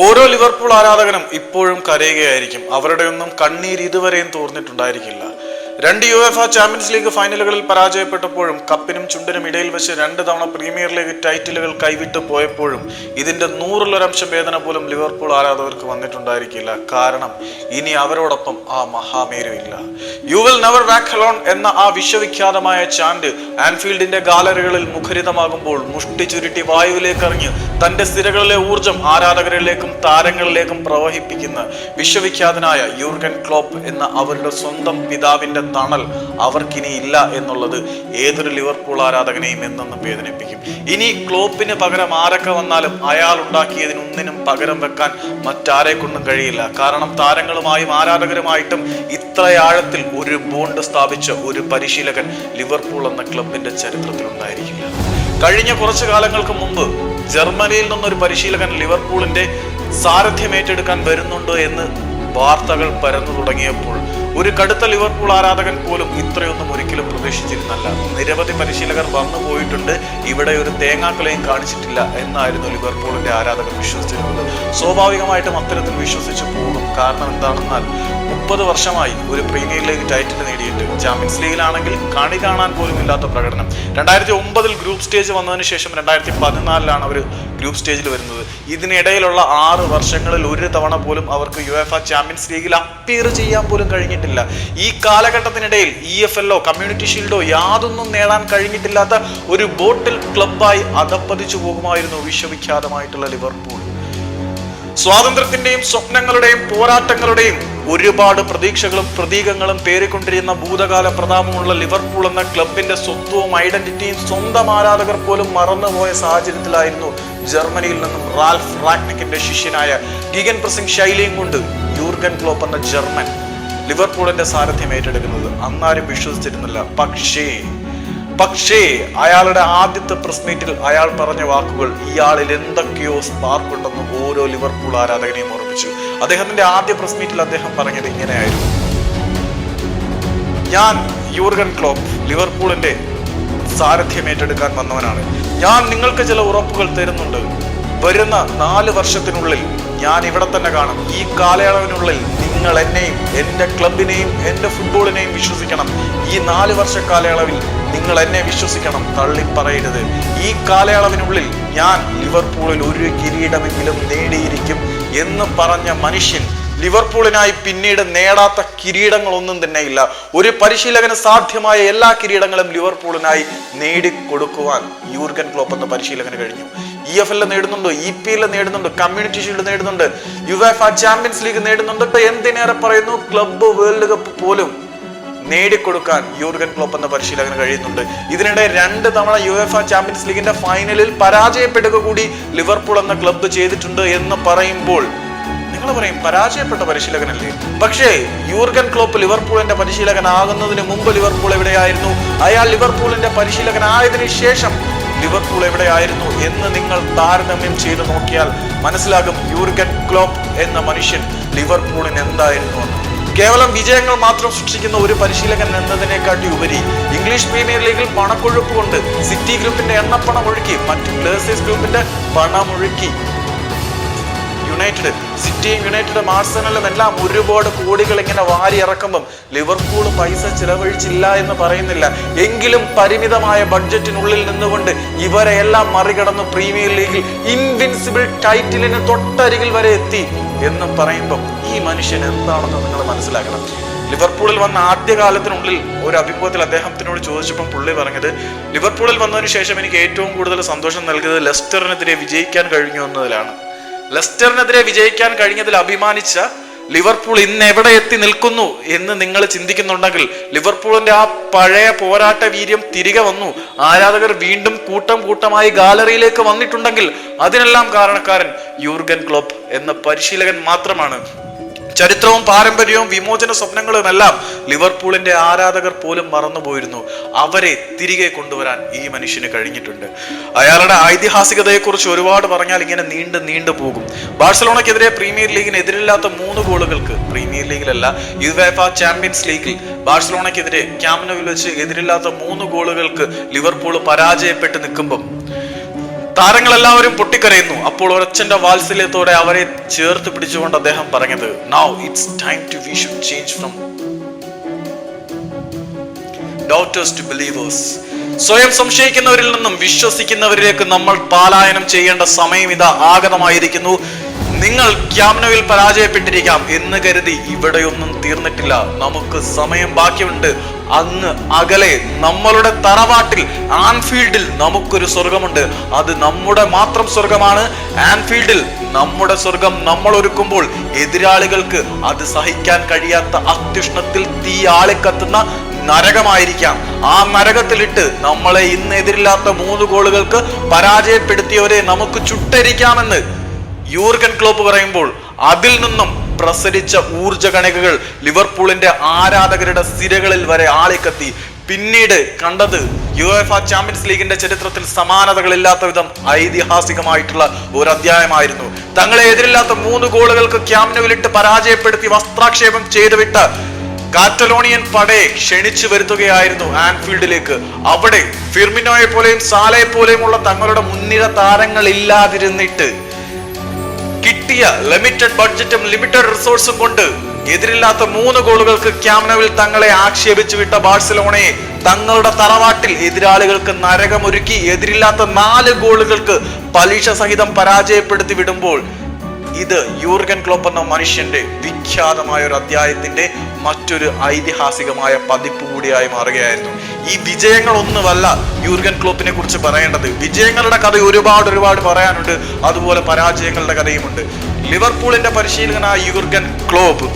ഓരോ ലിവർപൂൾ ആരാധകനും ഇപ്പോഴും കരയുകയായിരിക്കും. അവരുടെയൊന്നും കണ്ണീർ ഇതുവരെയും തോർന്നിട്ടുണ്ടായിരിക്കില്ല. രണ്ട് യു എഫ് ചാമ്പ്യൻസ് ലീഗ് ഫൈനലുകളിൽ പരാജയപ്പെട്ടപ്പോഴും കപ്പിനും ചുണ്ടിനും ഇടയിൽ വെച്ച് രണ്ട് തവണ പ്രീമിയർ ലീഗ് ടൈറ്റിലുകൾ കൈവിട്ട് പോയപ്പോഴും ഇതിന്റെ നൂറിലൊരംശം വേദന പോലും ലിവർപൂൾ ആരാധകർക്ക് വന്നിട്ടുണ്ടായിരിക്കില്ല. കാരണം ഇനി അവരോടൊപ്പം ആ മഹാമേരു ഇല്ല you will never walk alone എന്ന ആ വിശ്വവിഖ്യാതമായ ചാൻഡ് ആൻഫീൽഡിന്റെ ഗാലറികളിൽ മുഖരിതമാകുമ്പോൾ മുഷ്ടി ചുരുട്ടി വായുവിലേക്ക് എറിഞ്ഞ് തന്റെ സ്ഥിരകളിലെ ഊർജം ആരാധകരിലേക്കും താരങ്ങളിലേക്കും പ്രവഹിപ്പിക്കുന്ന വിശ്വവിഖ്യാതനായ യൂർഗൻ ക്ലോപ്പ് എന്ന അവരുടെ സ്വന്തം പിതാവിന്റെ തണൽ അവർക്കിനി ഇല്ല എന്നുള്ളത് ഏതൊരു ലിവർപൂൾ ആരാധകനെയും എന്നെന്നും വേദനിപ്പിക്കും. ഇനി ക്ലോപ്പിന് പകരം ആരൊക്കെ വന്നാലും അയാൾ ഉണ്ടാക്കിയതിനൊന്നിനും പകരം വെക്കാൻ മറ്റാരെ കൊണ്ടും കഴിയില്ല. കാരണം താരങ്ങളുമായും ആരാധകരുമായിട്ടും ഇത്ര ആഴത്തിൽ ഒരു ബോണ്ട് സ്ഥാപിച്ച ഒരു പരിശീലകൻ ലിവർപൂൾ എന്ന ക്ലബിന്റെ ചരിത്രത്തിലുണ്ടായിരിക്കില്ല. കഴിഞ്ഞ കുറച്ചു കാലങ്ങൾക്ക് മുമ്പ് ജർമ്മനിയിൽ നിന്നൊരു പരിശീലകൻ ലിവർപൂളിന്റെ സാരഥ്യം ഏറ്റെടുക്കാൻ വരുന്നുണ്ട് എന്ന് വാർത്തകൾ പരന്നു തുടങ്ങിയപ്പോൾ ഒരു കടുത്ത ലിവർപൂൾ ആരാധകൻ പോലും ഇത്രയൊന്നും ഒരിക്കലും പ്രതീക്ഷിച്ചിരുന്നല്ല. നിരവധി പരിശീലകർ വന്നു പോയിട്ടുണ്ട്. ഇവിടെ ഒരു തേങ്ങാക്കളെയും കാണിച്ചിട്ടില്ല എന്നായിരുന്നു ലിവർപൂളിന്റെ ആരാധകർ വിശ്വസിച്ചിരുന്നത്. സ്വാഭാവികമായിട്ടും അത്തരത്തിൽ വിശ്വസിച്ചു പോകും കാരണം എന്താണെന്നാൽ മുപ്പത് വർഷമായി ഒരു പ്രീമിയർ ലീഗ് ടൈറ്റിൽ നേടിയിട്ട് ചാമ്പ്യൻസ് ലീഗിലാണെങ്കിൽ കണി കാണാൻ പോലും ഇല്ലാത്ത പ്രകടനം. രണ്ടായിരത്തി ഒമ്പതിൽ ഗ്രൂപ്പ് സ്റ്റേജ് വന്നതിന് ശേഷം രണ്ടായിരത്തി പതിനാലിലാണ് അവർ ഗ്രൂപ്പ് സ്റ്റേജിൽ വരുന്നത്. ഇതിനിടയിലുള്ള ആറ് വർഷങ്ങളിൽ ഒരു തവണ പോലും അവർക്ക് യു എഫ് ചാമ്പ്യൻസ് ലീഗിൽ അപ്പീർ ചെയ്യാൻ പോലും കഴിഞ്ഞിട്ടില്ല. ഈ കാലഘട്ടത്തിനിടയിൽ ഇ എഫ് എല്ലോ കമ്മ്യൂണിറ്റി ഷീൽഡോ യാതൊന്നും നേടാൻ കഴിഞ്ഞിട്ടില്ലാത്ത ഒരു ബോട്ടിൽ ക്ലബായി അധപ്പതിച്ചു പോകുമായിരുന്നു വിശ്വവിഖ്യാതമായിട്ടുള്ള ലിവർപൂൾ സ്വാതന്ത്ര്യത്തിന്റെയും സ്വപ്നങ്ങളുടെയും പോരാട്ടങ്ങളുടെയും ഒരുപാട് പ്രതീക്ഷകളും പ്രതീകങ്ങളും പേറിക്കൊണ്ടിരുന്ന ഭൂതകാല പ്രതാപമുള്ള ലിവർപൂൾ എന്ന ക്ലബിന്റെ സ്വത്വവും ഐഡന്റിറ്റിയും സ്വന്തം ആരാധകർ പോലും മറന്നുപോയ സാഹചര്യത്തിലായിരുന്നു ജർമ്മനിയിൽ നിന്നും റാൽഫ് റാക്നിക്കിന്റെ ശിഷ്യനായ ഗിഗൻ പ്രസിംഗ് ശൈലിയും കൊണ്ട് യൂർഗൻ ക്ലോപ്പ് എന്ന ജർമ്മൻ ലിവർപൂളിന്റെ സാരഥ്യം ഏറ്റെടുക്കുന്നത്. അന്നാരും വിശ്വസിച്ചിരുന്നില്ല. പക്ഷേ പക്ഷേ അയാളുടെ ആദ്യത്തെ പ്രസ് മീറ്റിൽ അയാൾ പറഞ്ഞ വാക്കുകൾ ഇയാളിൽ എന്തൊക്കെയോ സ്പാർക്ക് ഉണ്ടെന്ന് ഓരോ ലിവർപൂൾ ആരാധകനെയും ഓർമ്മിച്ചു അദ്ദേഹത്തിന്റെ ആദ്യ പ്രസ് മീറ്റിൽ അദ്ദേഹം പറഞ്ഞത് ഇങ്ങനെയായിരുന്നു. ഞാൻ യൂർഗൻ ക്ലോപ്പ് ലിവർപൂളിന്റെ സാരഥ്യം ഏറ്റെടുക്കാൻ വന്നവനാണ്. ഞാൻ നിങ്ങൾക്ക് ചില ഉറപ്പുകൾ തരുന്നുണ്ട്. വരുന്ന നാല് വർഷത്തിനുള്ളിൽ ഞാൻ ഇവിടെ തന്നെ കാണും. ഈ കാലയളവിനുള്ളിൽ നിങ്ങൾ എന്നെയും എന്റെ ക്ലബിനെയും എന്റെ ഫുട്ബോളിനെയും വിശ്വസിക്കണം. ഈ നാല് വർഷ കാലയളവിൽ നിങ്ങൾ എന്നെ വിശ്വസിക്കണം തള്ളി പറയരുത് ഈ കാലയളവിനുള്ളിൽ ഞാൻ ലിവർപൂളിൽ ഒരു കിരീടമെങ്കിലും നേടിയിരിക്കും എന്ന് പറഞ്ഞ മനുഷ്യൻ ലിവർപൂളിനായി പിന്നീട് നേടാത്ത കിരീടങ്ങളൊന്നും തന്നെ ഇല്ല. ഒരു പരിശീലകന് സാധ്യമായ എല്ലാ കിരീടങ്ങളും ലിവർപൂളിനായി നേടിക്കൊടുക്കുവാൻ യൂർഗൻ ക്ലോപ്പ് എന്ന പരിശീലകന് കഴിഞ്ഞു. ഇ എഫ് എൽ നേടുന്നുണ്ട് ഇ പി എൽ നേടുന്നുണ്ട് കമ്മ്യൂണിറ്റി ഷീൽഡ് നേടുന്നുണ്ട് യുവേഫ ചാമ്പ്യൻസ് ലീഗ് നേടുന്നുണ്ട്. ഇപ്പൊ എന്തിനേറെ പറയുന്നു? ക്ലബ്ബ് വേൾഡ് കപ്പ് പോലും നേടിക്കൊടുക്കാൻ യൂർഗൻ ക്ലോപ്പ് എന്ന പരിശീലകന് കഴിയുന്നുണ്ട്. ഇതിനിടെ രണ്ട് തവണ യു എഫ് ചാമ്പ്യൻസ് ലീഗിന്റെ ഫൈനലിൽ പരാജയപ്പെടുക കൂടി ലിവർപൂൾ എന്ന ക്ലബ്ബ് ചെയ്തിട്ടുണ്ട് എന്ന് പറയുമ്പോൾ നിങ്ങൾ പറയും പരാജയപ്പെട്ട പരിശീലകനല്ലേ? പക്ഷേ യൂർഗൻ ക്ലോപ്പ് ലിവർപൂളിന്റെ പരിശീലകനാകുന്നതിന് മുമ്പ് ലിവർപൂൾ എവിടെയായിരുന്നു? അയാൾ ലിവർപൂളിന്റെ പരിശീലകനായതിനു ശേഷം ലിവർപൂൾ എവിടെയായിരുന്നു എന്ന് നിങ്ങൾ താരതമ്യം ചെയ്ത് നോക്കിയാൽ മനസ്സിലാകും യൂർഗൻ ക്ലോപ്പ് എന്ന മനുഷ്യൻ ലിവർപൂളിന് എന്തായിരുന്നു കേവലം വിജയങ്ങൾ മാത്രം സൃഷ്ടിക്കുന്ന ഒരു പരിശീലകൻ എന്നതിനെക്കാട്ടി ഉപരി ഇംഗ്ലീഷ് പ്രീമിയർ ലീഗിൽ പണക്കൊഴുപ്പ് കൊണ്ട് സിറ്റി ഗ്രൂപ്പിന്റെ എണ്ണപ്പണം ഒഴുക്കി മറ്റ് ബ്ലേസേഴ്സ് ഗ്രൂപ്പിന്റെ പണമൊഴുക്കി യുണൈറ്റഡ് സിറ്റിയും യുണൈറ്റഡും ആഴ്സണലും എല്ലാം ഒരുപാട് കോടികൾ ഇങ്ങനെ വാരി ഇറക്കുമ്പം ലിവർപൂൾ പൈസ ചിലവഴിച്ചില്ല എന്ന് പറയുന്നില്ല. എങ്കിലും പരിമിതമായ ബഡ്ജറ്റിനുള്ളിൽ നിന്നുകൊണ്ട് ഇവരെ എല്ലാം മറികടന്ന് പ്രീമിയർ ലീഗിൽ ഇൻവിൻസിബിൾ ടൈറ്റിലിന് തൊട്ടരികിൽ വരെ എത്തി എന്ന് പറയുമ്പം ഈ മനുഷ്യൻ എന്താണെന്ന് നിങ്ങൾ മനസ്സിലാക്കണം. ലിവർപൂളിൽ വന്ന ആദ്യകാലത്തിനുള്ളിൽ ഒരു അഭിമുഖത്തിൽ അദ്ദേഹത്തിനോട് ചോദിച്ചപ്പോൾ പുള്ളി പറഞ്ഞത് ലിവർപൂളിൽ വന്നതിന് ശേഷം എനിക്ക് ഏറ്റവും കൂടുതൽ സന്തോഷം നൽകിയത് ലെസ്റ്ററിനെതിരെ വിജയിക്കാൻ കഴിഞ്ഞു എന്നതിലാണ്. ലെസ്റ്ററിനെതിരെ വിജയിക്കാൻ കഴിഞ്ഞതിൽ അഭിമാനിച്ച ലിവർപൂൾ ഇന്ന് എവിടെ എത്തി നിൽക്കുന്നു എന്ന് നിങ്ങൾ ചിന്തിക്കുന്നുണ്ടെങ്കിൽ ലിവർപൂളിന്റെ ആ പഴയ പോരാട്ട വീര്യം തിരികെ വന്നു. ആരാധകർ വീണ്ടും കൂട്ടം കൂട്ടമായി ഗാലറിയിലേക്ക് വന്നിട്ടുണ്ടെങ്കിൽ അതിനെല്ലാം കാരണക്കാരൻ യൂർഗൻ ക്ലോപ്പ് എന്ന പരിശീലകൻ മാത്രമാണ്. ചരിത്രവും പാരമ്പര്യവും വിമോചന സ്വപ്നങ്ങളും എല്ലാം ലിവർപൂളിന്റെ ആരാധകർ പോലും മറന്നുപോയിരുന്നു. അവരെ തിരികെ കൊണ്ടുവരാൻ ഈ മനുഷ്യന് കഴിഞ്ഞിട്ടുണ്ട്. അയാളുടെ ഐതിഹാസികതയെക്കുറിച്ച് ഒരുപാട് പറഞ്ഞാൽ ഇങ്ങനെ നീണ്ടു നീണ്ടു പോകും. ബാഴ്സലോണയ്ക്കെതിരെ പ്രീമിയർ ലീഗിന് എതിരില്ലാത്ത മൂന്ന് ഗോളുകൾക്ക് പ്രീമിയർ ലീഗിലല്ല യുവേഫ ചാമ്പ്യൻസ് ലീഗിൽ ബാഴ്സലോണയ്ക്കെതിരെ ക്യാമ്പനവിൽ വെച്ച് എതിരില്ലാത്ത മൂന്ന് ഗോളുകൾക്ക് ലിവർപൂൾ പരാജയപ്പെട്ട് നിൽക്കുമ്പം താരങ്ങളെല്ലാവരും പൊട്ടിക്കരയുന്നു. അപ്പോൾ ഒരച്ഛന്റെ വാത്സല്യത്തോടെ അവരെ ചേർത്ത് പിടിച്ചുകൊണ്ട് അദ്ദേഹം പറഞ്ഞത് now it's time to we should change from doubters to believers സ്വയം സംശയിക്കുന്നവരിൽ നിന്നും വിശ്വസിക്കുന്നവരിലേക്ക് നമ്മൾ പാലായനം ചെയ്യേണ്ട സമയം ഇതാ ആഗതമായിരിക്കുന്നു. നിങ്ങൾ ക്യാമ്നവിൽ പരാജയപ്പെട്ടിരിക്കാം എന്ന് കരുതി ഇവിടെയൊന്നും തീർന്നിട്ടില്ല. നമുക്ക് സമയം ബാക്കിയുണ്ട്. അങ്ങ് അകലെ നമ്മളുടെ തറവാട്ടിൽ ആൻഫീൽഡിൽ നമുക്കൊരു സ്വർഗമുണ്ട്. അത് നമ്മുടെ മാത്രം സ്വർഗമാണ്. ആൻഫീൽഡിൽ നമ്മുടെ സ്വർഗം നമ്മൾ ഒരുക്കുമ്പോൾ എതിരാളികൾക്ക് അത് സഹിക്കാൻ കഴിയാത്ത അത്യുഷ്ണത്തിൽ തീ ആളിക്കത്തുന്ന നരകമായിരിക്കാം. ആ നരകത്തിലിട്ട് നമ്മളെ ഇന്ന് എതിരില്ലാത്ത മൂന്ന് ഗോളുകൾക്ക് പരാജയപ്പെടുത്തിയവരെ നമുക്ക് ചുട്ടരിക്കാമെന്ന് യൂർഗൻ ക്ലോപ്പ് പറയുമ്പോൾ അതിൽ നിന്നും പ്രസരിച്ച ഊർജ കണികകൾ ലിവർപൂളിന്റെ ആരാധകരുടെ സിരകളിൽ വരെ ആളിക്കത്തി. പിന്നീട് കണ്ടത് യു എഫ് ചാമ്പ്യൻസ് ലീഗിന്റെ ചരിത്രത്തിൽ സമാനതകളില്ലാത്ത വിധം ഐതിഹാസികമായിട്ടുള്ള ഒരു അധ്യായമായിരുന്നു തങ്ങളെ എതിരില്ലാത്ത മൂന്ന് ഗോളുകൾക്ക് ക്യാമ്നുവിലിട്ട് പരാജയപ്പെടുത്തി വസ്ത്രാക്ഷേപം ചെയ്തു ചെയ്തുവിട്ട കാറ്റലോണിയൻ പടയെ ക്ഷണിച്ചു വരുത്തുകയായിരുന്നു ആൻഫീൽഡിലേക്ക്. അവിടെ ഫിർമിനോയെ പോലെയും സാലയെ പോലെയുമുള്ള തങ്ങളുടെ മുൻനിര താരങ്ങൾ ഇല്ലാതിരുന്നിട്ട് കിട്ടിയ ലിമിറ്റഡ് ബഡ്ജറ്റും ലിമിറ്റഡ് റിസോഴ്സും കൊണ്ട് എതിരില്ലാത്ത മൂന്ന് ഗോളുകൾക്ക് ക്യാമനവിൽ തങ്ങളെ ആക്ഷേപിച്ചു വിട്ട ബാഴ്സലോണയെ തങ്ങളുടെ തറവാട്ടിൽ എതിരാളികൾക്ക് നരകമൊരുക്കി എതിരില്ലാത്ത നാല് ഗോളുകൾക്ക് പലിശ സഹിതം പരാജയപ്പെടുത്തി വിടുമ്പോൾ ഇത് യൂർഗൻ ക്ലോപ്പ് എന്ന മനുഷ്യന്റെ വിഖ്യാതമായ ഒരു അധ്യായത്തിന്റെ മറ്റൊരു ഐതിഹാസികമായ പതിപ്പ് കൂടിയായി മാറുകയായിരുന്നു. ഈ വിജയങ്ങൾ വിജയങ്ങളൊന്നുമല്ല യൂർഗൻ ക്ലോപ്പിനെ കുറിച്ച് പറയേണ്ടത്. വിജയങ്ങളുടെ കഥ ഒരുപാട് ഒരുപാട് പറയാനുണ്ട്. അതുപോലെ പരാജയങ്ങളുടെ കഥയുമുണ്ട്. ലിവർപൂളിന്റെ പരിശീലകനായ യൂർഗൻ ക്ലോപ്പ്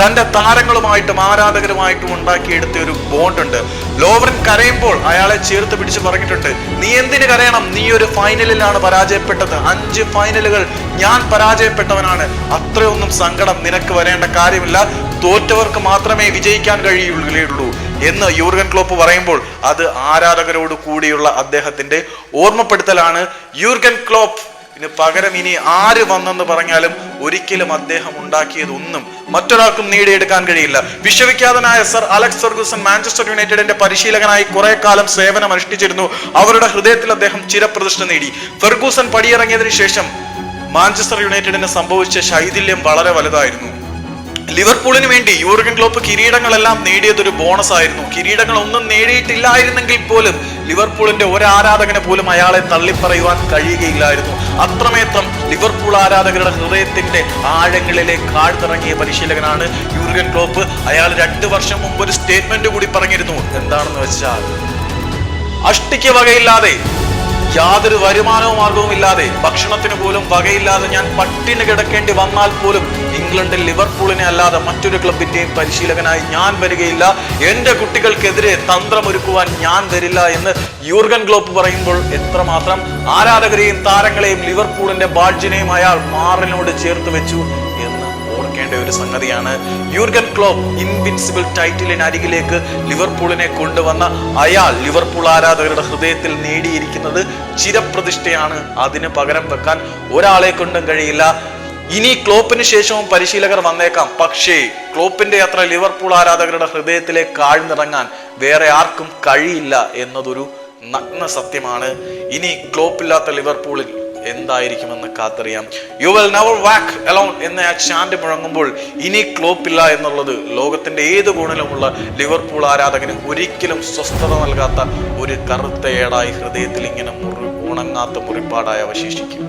തന്റെ താരങ്ങളുമായിട്ടും ആരാധകരുമായിട്ടും ഉണ്ടാക്കിയെടുത്ത ഒരു ബോണ്ട് ഉണ്ട് ലോവറിൻ കരയുമ്പോൾ അയാളെ ചേർത്ത് പിടിച്ച് പറഞ്ഞിട്ടുണ്ട് നീ എന്തിന് കരയണം? നീ ഒരു ഫൈനലിലാണ് പരാജയപ്പെട്ടത്. അഞ്ച് ഫൈനലുകൾ ഞാൻ പരാജയപ്പെട്ടവനാണ്. അത്രയൊന്നും സങ്കടം നിനക്ക് വരേണ്ട കാര്യമില്ല. തോറ്റവർക്ക് മാത്രമേ വിജയിക്കാൻ കഴിയുകയുള്ളൂ എന്ന് യൂർഗൻ ക്ലോപ്പ് പറയുമ്പോൾ അത് ആരാധകരോട് കൂടിയുള്ള അദ്ദേഹത്തിന്റെ ഓർമ്മപ്പെടുത്തലാണ് യൂർഗൻ ക്ലോപ്പ്. ഇനി പകരം ഇനി ആര് വന്നെന്ന് പറഞ്ഞാലും ഒരിക്കലും അദ്ദേഹം ഉണ്ടാക്കിയതൊന്നും മറ്റൊരാൾക്കും നേടിയെടുക്കാൻ കഴിയില്ല. വിശ്വവിഖ്യാതനായ സർ അലക്സ് ഫെർഗൂസൺ മാഞ്ചസ്റ്റർ യുണൈറ്റഡിന്റെ പരിശീലകനായി കുറെ കാലം സേവനം അനുഷ്ഠിച്ചിരുന്നു. അവരുടെ ഹൃദയത്തിൽ അദ്ദേഹം ചിരപ്രതിഷ്ഠ നേടി. ഫെർഗൂസൺ പടിയിറങ്ങിയതിനു ശേഷം മാഞ്ചസ്റ്റർ യുണൈറ്റഡിന് സംഭവിച്ച ശൈഥില്യം വളരെ വലുതായിരുന്നു. ലിവർപൂളിന് വേണ്ടി യൂർഗൻ ക്ലോപ്പ് കിരീടങ്ങളെല്ലാം നേടിയതൊരു ബോണസ് ആയിരുന്നു കിരീടങ്ങൾ ഒന്നും നേടിയിട്ടില്ലായിരുന്നെങ്കിൽ പോലും ലിവർപൂളിന്റെ ഒരു ആരാധകനെ പോലും അയാളെ തള്ളിപ്പറയുവാൻ കഴിയുകയില്ലായിരുന്നു. അത്രമേത്രം ലിവർപൂൾ ആരാധകരുടെ ഹൃദയത്തിന്റെ ആഴങ്ങളിലെ കാഴ്ത്തിറങ്ങിയ പരിശീലകനാണ് യൂർഗൻ ക്ലോപ്പ്. അയാൾ രണ്ടു വർഷം മുമ്പ് ഒരു സ്റ്റേറ്റ്മെന്റ് കൂടി പറഞ്ഞിരുന്നു. എന്താണെന്ന് വെച്ചാൽ അഷ്ടിക്ക് വകയില്ലാതെ യാതൊരു വരുമാനവും മാർഗവും ഇല്ലാതെ ഭക്ഷണത്തിന് പോലും വകയില്ലാതെ ഞാൻ പട്ടിണി കിടക്കേണ്ടി വന്നാൽ പോലും ഇംഗ്ലണ്ടിൽ ലിവർപൂളിനെ അല്ലാതെ മറ്റൊരു ക്ലബിന്റെയും പരിശീലകനായി ഞാൻ വരികയില്ല. എന്റെ കുട്ടികൾക്കെതിരെ തന്ത്രമൊരുക്കുവാൻ ഞാൻ വരില്ല എന്ന് യൂർഗൻ ഗ്ലോപ്പ് പറയുമ്പോൾ എത്രമാത്രം ആരാധകരെയും താരങ്ങളെയും ലിവർപൂളിന്റെ ബാഡ്ജിനെയും അയാൾ മാറിനോട് ചേർത്ത് വെച്ചു എന്ന് ഓർക്കേണ്ട ഒരു സംഗതിയാണ്. യൂർഗൻ ക്ലോപ്പ് ഇൻവിൻസിബിൾ ടൈറ്റിലിന് അരികിലേക്ക് ലിവർപൂളിനെ കൊണ്ടുവന്ന അയാൾ ലിവർപൂൾ ആരാധകരുടെ ഹൃദയത്തിൽ നേടിയിരിക്കുന്നത് ചിരപ്രതിഷ്ഠയാണ്. അതിന് പകരം വെക്കാൻ ഒരാളെ കൊണ്ടും കഴിയില്ല. ഇനി ക്ലോപ്പിന് ശേഷവും പരിശീലകർ വന്നേക്കാം. പക്ഷേ ക്ലോപ്പിന്റെ അത്ര ലിവർപൂൾ ആരാധകരുടെ ഹൃദയത്തിലേക്ക് ആഴ്ന്നിറങ്ങാൻ വേറെ ആർക്കും കഴിയില്ല എന്നതൊരു നഗ്ന സത്യമാണ്. ഇനി ക്ലോപ്പില്ലാത്ത ലിവർപൂളിൽ എന്തായിരിക്കുമെന്ന് കാത്തറിയാം. You will never walk alone എന്ന ആ ചാൻഡ് മുഴങ്ങുമ്പോൾ ഇനി ക്ലോപ്പില്ല എന്നുള്ളത് ലോകത്തിന്റെ ഏത് കോണിലുമുള്ള ലിവർപൂൾ ആരാധകന് ഒരിക്കലും സ്വസ്ഥത നൽകാത്ത ഒരു കറുത്ത ഏടായി ഹൃദയത്തിൽ ഇങ്ങനെ മുറി ഉണങ്ങാത്ത മുറിപ്പാടായി അവശേഷിക്കും.